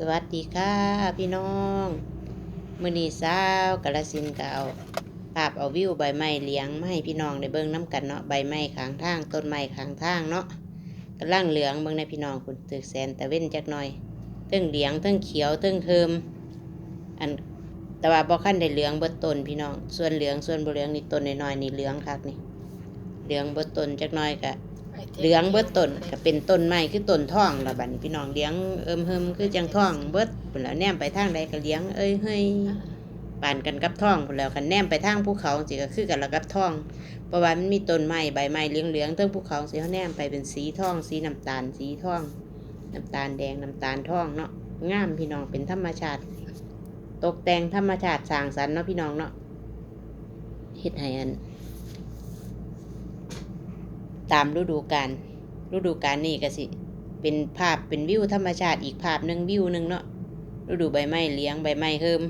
สวัสดีค่ะพี่น้องมือนีสาวกาลสินธุ์ก็เอาภาพเอาวิวใบไม้เลี้ยงมาให้พี่น้องได้เบิ่งน้ำกันเนาะใบไม้ข้างทางต้นไม้ข้างทางเนาะกำลังเหลืองเบิ่งในพี่น้องคุณตึกแสนแต่เว้นจักหน่อยเทั้งเหลียงเทั้งเขียวเทั้งเทิมอันแต่ว่าบ่คันได้เหลืองเบิดต้นพี่น้อง ส่วนเหลืองส่วนบ่เหลืองนี่ต้นน้อยๆนี่เหลืองคักนี่เหลืองเบิดต้นจักหน่อยก็ เหลืองเบิดต้นก็เป็นต้นไม้คือต้นท่องแล้วบัดนี้พี่น้องเลี้ยงเอิมเฮิมคือจังท่องเบิดพุ่นแล้วแนมไปทางใดก็เลี้ยงเอ้ยเฮ้ยปานกันกับท่องพุ่นแล้วกันแนมไปทางภูเขาสิก็คือกันแล้วกับท่องเพราะว่ามันมีต้นไม้ใบไม้เหลืองๆเทิงภูเขาสิเขาแนมไปเป็นสีท่อง สีน้ำตาลสีท่องน้ำตาลแดงน้ำตาลท่องเนาะงามพี่น้องเป็นธรรมชาติ ตกแต่งธรรมชาติสร้างสรรค์เนาะพี่น้องเนาะเฮ็ดให้อัน ตามฤดูกาลฤดูกาลนี้ก็สิ เป็นภาพเป็นวิวธรรมชาติอีกภาพหนึ่งวิวหนึ่งเนาะฤดูใบไม้เลี้ยงใบไม้เฮิม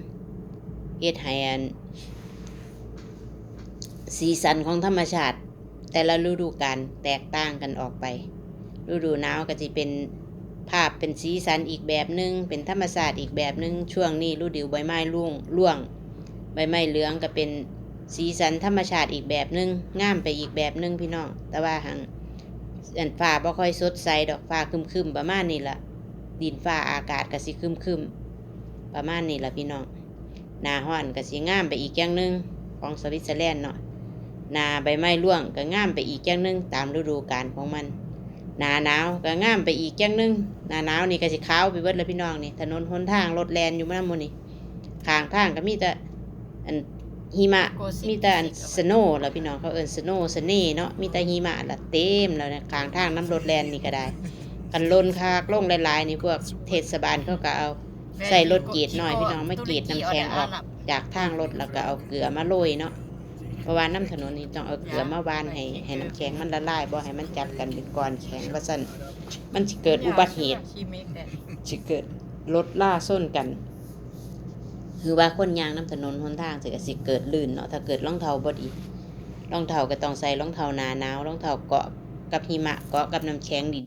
เฮ็ดให้อันสีสันของธรรมชาติ แต่ละฤดูกาลแตกต่างกันออกไป ฤดูหนาวก็จะเป็นภาพเป็นสีสันอีกแบบหนึ่งเป็นธรรมชาติอีกแบบหนึ่งช่วงนี้ฤดูใบไม้ร่วงร่วง ใบไม้เหลืองก็เป็น สีสันธรรมชาติอีกแบบหนึ่งงามไปอีกแบบหนึ่งพี่น้อง แต่ว่าหังอันฟ้าบ่ค่อยสดใสดอกฟ้าครึมๆประมาณนี้ละดินฟ้าอากาศก็สิครึมๆประมาณนี้ละพี่น้องหนาฮ้อนก็สิงามไปอีกอย่างหนึงของสวิตเซอร์แลนด์เนาะหนาใบไม้ร่วงก็งามไปอีกอย่างหนึงตามฤดูกาลของมันหนาหนาวก็งามไปอีกอย่างหนึงหนาหนาวนี่ก็สิขาวไปเบิดแล้วพี่น้องนี่ถนนหนทางรถแลนอยู่มันมดนี่ข้างทางก็มีแต่อัน หิมะ มีแต่สโนว์แล้วพี่น้องเขาเอิ้นสโนว์สเน่เนาะมีแต่หิมะละเต็มแล้วนะกลางทางน้ำรถแลนนี่ก็ได้ กันลนคากลงหลายๆ นี่พวกเทศบาลเขาก็เอาใส่รถเกียดหน่อยพี่น้องไม่เกียดน้ำแข็งออกจากทางรถแล้วก็เอาเกลือมาโรยเนาะเพราะว่าน้ำถนนนี่ต้องเอาเกลือมาวานให้ให้น้ำแข็งมันละลายบ่ให้มันจับกันเป็นก้อนแข็งว่าซั่นมันสิเกิดอุบัติเหตุสิเกิดรถล่าส้นกัน คือว่าคนยางน้ำถนนหนทางสิก็สิเกิดลื่นเนาะถ้าเกิดรองเท้าบดีรองเท้าก็ต้องใส่รองเท้าหนาหนาวรองเท้าเกาะกับหิมะเกาะกับน้ำแข็งดี